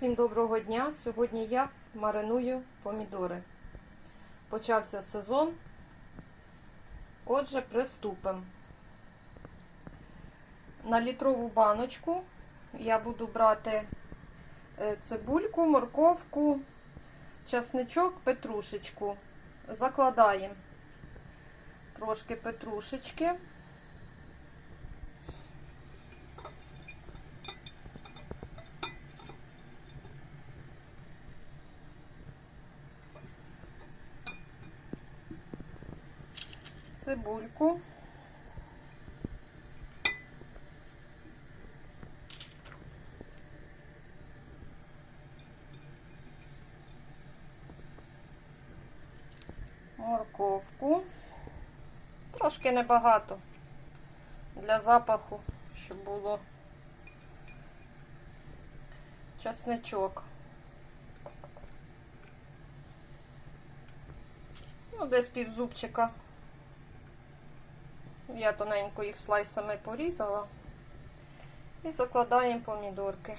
Усім доброго дня! Сьогодні я мариную помідори. Почався сезон. Отже, приступимо. На літрову баночку я буду брати е, цибульку, морковку, часничок, петрушечку. Закладаємо трошки петрушечки. Цибульку. Морковку. Трошки небагато для запаху, щоб було часничок. Ну, десь пів зубчика. Я тоненько їх слайсами порізала і закладаємо помідорки.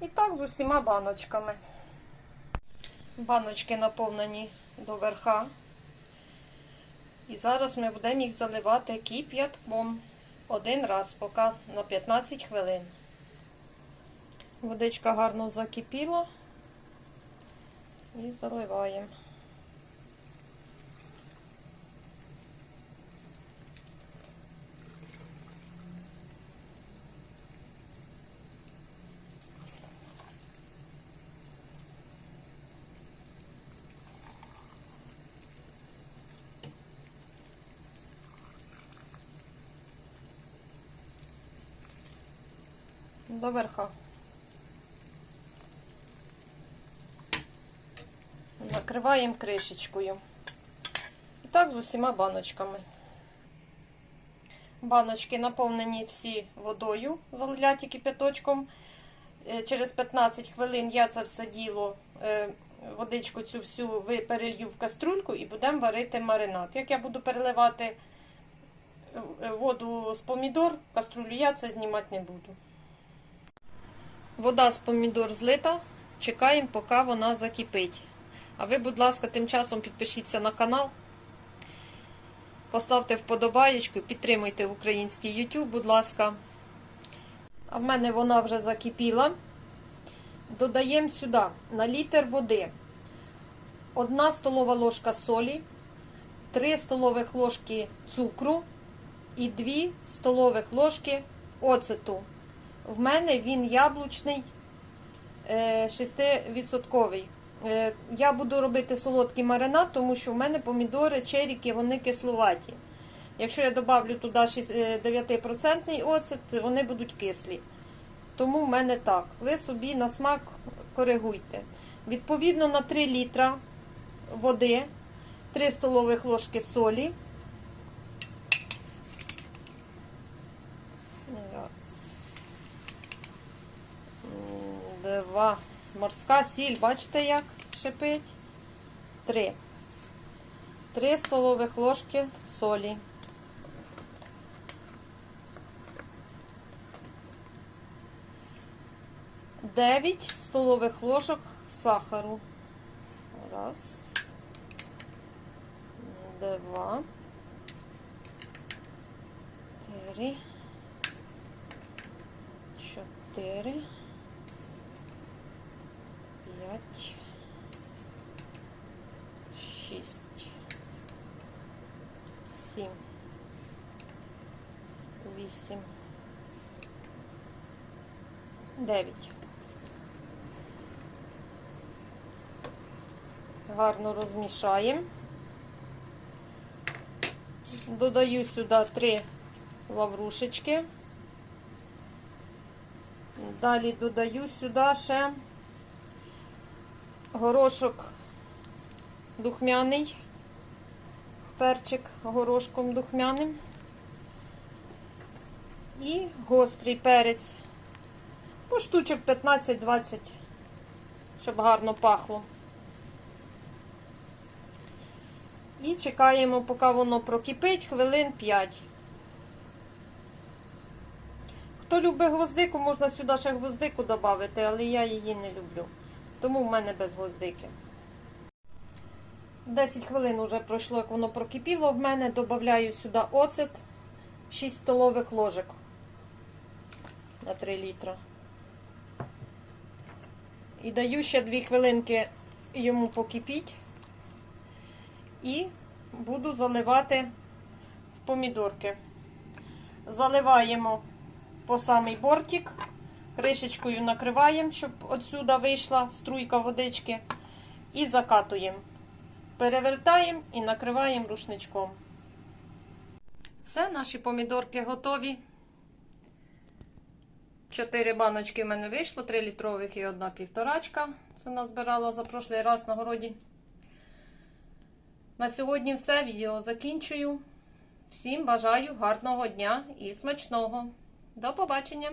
І так з усіма баночками. Баночки наповнені до верха. І зараз ми будемо їх заливати кип'ятком один раз, поки на 15 хвилин. Водичка гарно закипіла і заливаємо. До верха. Накриваємо кришечкою. І так з усіма баночками. Баночки наповнені всі водою, залиті кипяточком. Е, Через 15 хвилин я це все діло, е, водичку цю всю перелью в каструльку і будемо варити маринад. Як я буду переливати е, воду з помідор, каструлю я це знімати не буду. Вода з помідор злита. Чекаємо, поки вона закипить. А ви, будь ласка, тим часом підпишіться на канал. Поставте вподобаєчку, підтримуйте український YouTube, будь ласка. А в мене вона вже закипіла. Додаємо сюди на літр води 1 столова ложка солі, 3 столових ложки цукру і 2 столових ложки оцету. В мене він яблучний 6%. Е, Я буду робити солодкий маринад, тому що в мене помідори, черіки, вони кисловаті. Якщо я додавлю туди 9% оцет, вони будуть кислі. Тому в мене так. Ви собі на смак коригуйте. Відповідно на 3 літра води, 3 столових ложки солі. Раз. Два. Морська сіль, бачите, як шипить? Три. Три столових ложки солі. Дев'ять столових ложок сахару. Раз. Два. Три. Чотири. П'ять. Шість. Сім. Вісім. Дев'ять. Гарно розмішаємо. Додаю сюди три лаврушечки. Далі додаю сюди ще горошок духмяний, перчик горошком духмяним і гострий перець По штучок 15-20, щоб гарно пахло. І чекаємо, поки воно прокипить, хвилин 5. Хто любить гвоздику, можна сюди ще гвоздику додати, але я її не люблю. Тому в мене без гвоздики. 10 хвилин вже пройшло, як воно прокипіло. В мене додаю сюди оцет 6 столових ложок на 3 літра. І даю ще 2 хвилинки йому покипіть. І буду заливати в помідорки. Заливаємо по самий бортик, кришечкою накриваємо, щоб отсюда вийшла струйка водички. І закатуємо. Перевертаємо і накриваємо рушничком. Все, наші помідорки готові. Чотири баночки в мене вийшло, 3 літрових і одна півторачка. Це назбирала за прошлий раз на городі. На сьогодні все. Відео закінчую. Всім бажаю гарного дня і смачного. До побачення!